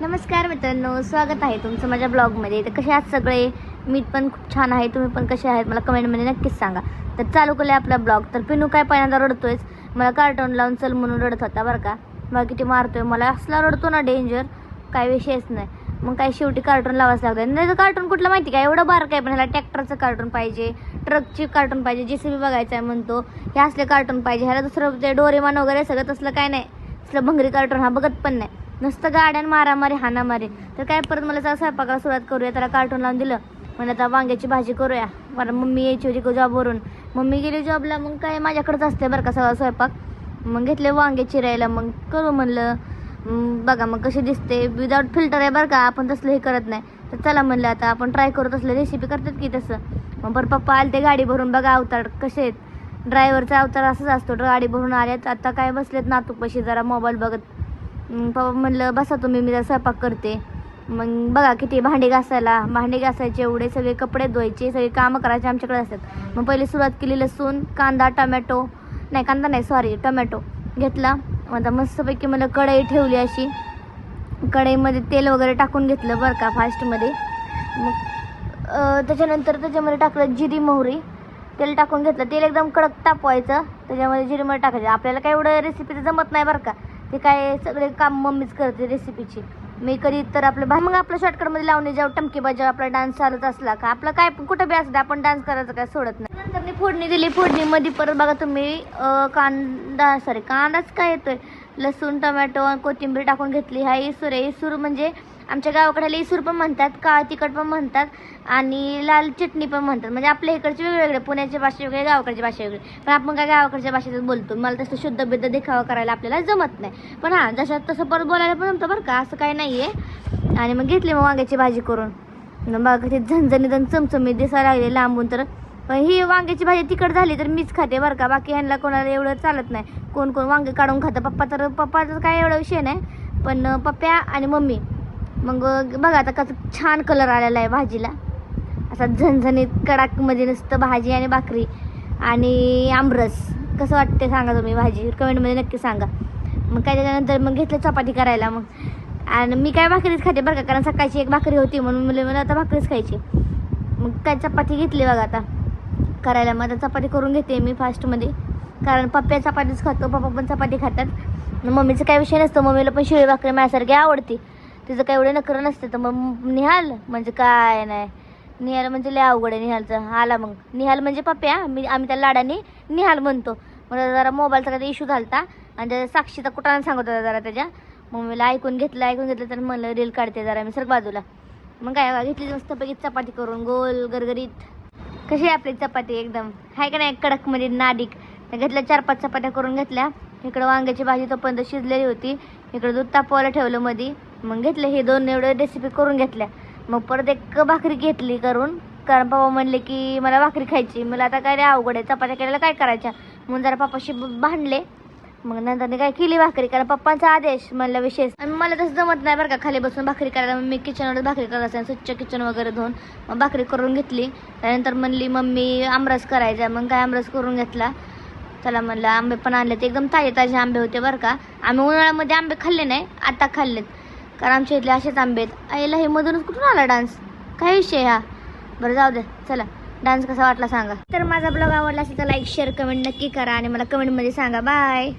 नमस्कार मित्रांनो स्वागत आहे तुमचं माझ्या ब्लॉगमध्ये. तर कसे आहात सगळे? मी पण खूप छान आहे तुम्ही पण कसे आहेत? मला कमेंटमध्ये नक्कीच सांगा. तर चालू केलं आपला ब्लॉग. तर पिनू काय पहिल्यांदा रडतोयच मला कार्टून लावून चल म्हणून रडत होता बरं का. मला किती मारतोय? मला असला रडतो ना डेंजर काय विषयच नाही. मग काय शेवटी कार्टून लावाच लागतं नाही तर कार्टून कुठलं माहिती काय एवढं बारक आहे पण ह्याला ट्रॅक्टरचं कार्टून पाहिजे ट्रकची कार्टून पाहिजे जे सी बी बघायचं आहे म्हणतो. हे असले कार्टून पाहिजे. ह्याला दुसरं ते डोरेमान वगैरे सगळं तसलं काय नाही. तसलं भंगरी कार्टून हा बघत पण नाही. नुसतं गाड्यान मारामारी हाणामारी. तर काय परत मला जरा स्वयंपाकाला सुरुवात करूया. त्याला कार्टून लावून दिलं. म्हणजे आता वांग्याची भाजी करूया. मला मम्मी यायची होती जॉबवरून मम्मी गेली जॉबला मग काय माझ्याकडेच असते बरं का सगळा स्वयंपाक. मग घेतले वांगे चिरायला. मग करू म्हणलं बघा मग कशी दिसते. विदाऊट फिल्टर आहे बरं का आपण तसलं हे करत नाही. तर चला म्हणलं आता आपण ट्राय करत असलं रेसिपी करतात की तसं. मग बरं पप्पा आले ते गाडी भरून. बघा अवतार कसे आहेत. ड्रायव्हरचा अवतार असंच असतो. गाडी भरून आल्यात. आता काय बसलेत नातूपाशी जरा मोबाईल बघत. पप्पा म्हणलं बसा तुम्ही मी जरा स्वयंपाक करते. मग बघा किती भांडी घासायला. भांडी घासायचे एवढे सगळे कपडे धुवायचे सगळे कामं करायचे आमच्याकडे असतात. मग पहिले सुरुवात केली लसूण कांदा टमॅटो. नाही कांदा नाही सॉरी टमॅटो घेतला. मग आता मस्तपैकी मला कढई ठेवली अशी. कढईमध्ये तेल वगैरे टाकून घेतलं बरं का फास्टमध्ये. मग त्याच्यानंतर त्याच्यामध्ये टाकलं जिरी मोहरी. तेल टाकून घेतलं. तेल एकदम कडक तापवायचं. त्याच्यामध्ये जिरी मोहरी टाकायचं. आपल्याला काय एवढं रेसिपीचं जमत नाही बरं का. ते काय सगळे काम मम्मीच करते रेसिपीची मी कधी तर आपलं भा मग आपलं शॉर्टकटमध्ये लावणे जेव्हा टमके बजाव आपला डान्स चालत असला का? आपलं काय कुठं बी असू आपण डान्स करायचं काय सोडत नाही. नंतर मी फोडणी दिली फोडणीमध्ये परत बघा तुम्ही कांदा सॉरी कांदाच काय येतोय? लसूण टोमॅटो आणि कोथिंबीर टाकून घेतली. हा इसूर आहे. इसूर म्हणजे आमच्या गावाकडे इसूर पण म्हणतात काळ तिखट पण म्हणतात आणि लाल चटणी पण म्हणतात. म्हणजे आपल्या इकडचे वेगवेगळे पुण्याची भाषा वेगळे गावाकडची भाषा वेगळे. पण आपण काय गावाकडच्या भाषेतच बोलतो. मला तसं शुद्ध बिद्ध देखावा करायला आपल्याला जमत नाही. पण हां जशा तसं परत बोलायला पण जमतं बरं का असं काही नाही आहे आणि मग घेतली मग वांग्याची भाजी करून. मग ते झणझणीत चमचमीत दिसायला लागले लांबून तर. पण ही वांग्याची भाजी तिखट झाली तर मीच खाते बरं का. बाकी ह्यांना कोणाला एवढं चालत नाही. कोण कोण वांगे काढून खातं. पप्पा तर पप्पाचं काय एवढा विषय नाही. पण पप्प्या आणि मम्मी. मग बघा आता कसं छान कलर आलेला आहे भाजीला. असा झणझणीत कडाकमध्ये नुसतं भाजी आणि भाकरी आणि आमरस. कसं वाटते सांगा तुम्ही भाजी? कमेंटमध्ये नक्की सांगा. मग काय त्याच्यानंतर मग घेतलं चपाती करायला मग. आणि मी काय भाकरीच खाते बरं का? कारण सकाळची एक भाकरी होती म्हणून मला मला आता भाकरीच खायची. मग काय चपाती घेतली बघा आता. करायला मग आता चपाती करून घेते मी फास्टमध्ये. कारण पप्प्या चपातीच खातो पप्पा पण चपाती खातात. मग मम्मीचं काय विषय नसतो मम्मीला पण शिळी भाकरी माझ्यासारखी आवडते. तिचं काय एवढं नखरं नसतं तर मग निहाल म्हणजे काय नाही. निहाल म्हणजे लय अवघड आहे निहालचं. आला मग. निहाल म्हणजे पप्प्या मी आम्ही त्या लाडाने निहाल म्हणतो. मग जरा मोबाईलचा काही इश्यू झालता. आणि त्या साक्षीचा कुठाने सांगत होता जरा त्याच्या. मम्मीला ऐकून घेतलं ऐकून घेतलं तर म्हणलं रील काढते जरा मी सर बाजूला. मग काय घेतली मस्तपैकी चपाती करून गोल गरगरीत. कशी आहे आपली चपाती एकदम? हाय का नाही कडक म्हणजे नाडिक त्या घेतल्या चार पाच चपात्या करून घेतल्या. इकडं वांग्याची भाजी तोपर्यंत शिजलेली होती. इकडं दूध तापवायला ठेवलं मध्ये मग घेतले हे दोन एवढे रेसिपी करून घेतल्या. मग परत एक भाकरी घेतली करून कारण पप्पा म्हणले की मला भाकरी खायची. मला आता काय रे अवघड आहे चपात्या केलेल्या काय करायच्या? म्हणून जरा पप्पाशी भांडले. मग नंतर काय केली भाकरी? कारण पप्पांचा आदेश म्हणलं विशेष. आणि मला तसं जमत नाही बरं का खाली बसून भाकरी करायला. मग मी किचनवर भाकरी करत असते स्वच्छ किचन वगैरे धुवून. मग भाकरी करून घेतली. त्यानंतर म्हणली मम्मी आमरस करायचा. मग काय आमरस करून घेतला. चला म्हणलं आंबे पण आणले ते एकदम ताजे ताजे आंबे होते बरं का. आम्ही उन्हाळ्यामध्ये आंबे खाल्ले नाही आता खाल्लेत. कारण आमच्या इथले असेच आंबे आहेत. आईला हे मधूनच कुठून आला डान्स? काय विषय हा? बरं जाऊ दे. चला डान्स कसा वाटला सांगा. तर माझा ब्लॉग आवडला असेल तर लाईक शेअर कमेंट नक्की करा आणि मला कमेंटमध्ये सांगा. बाय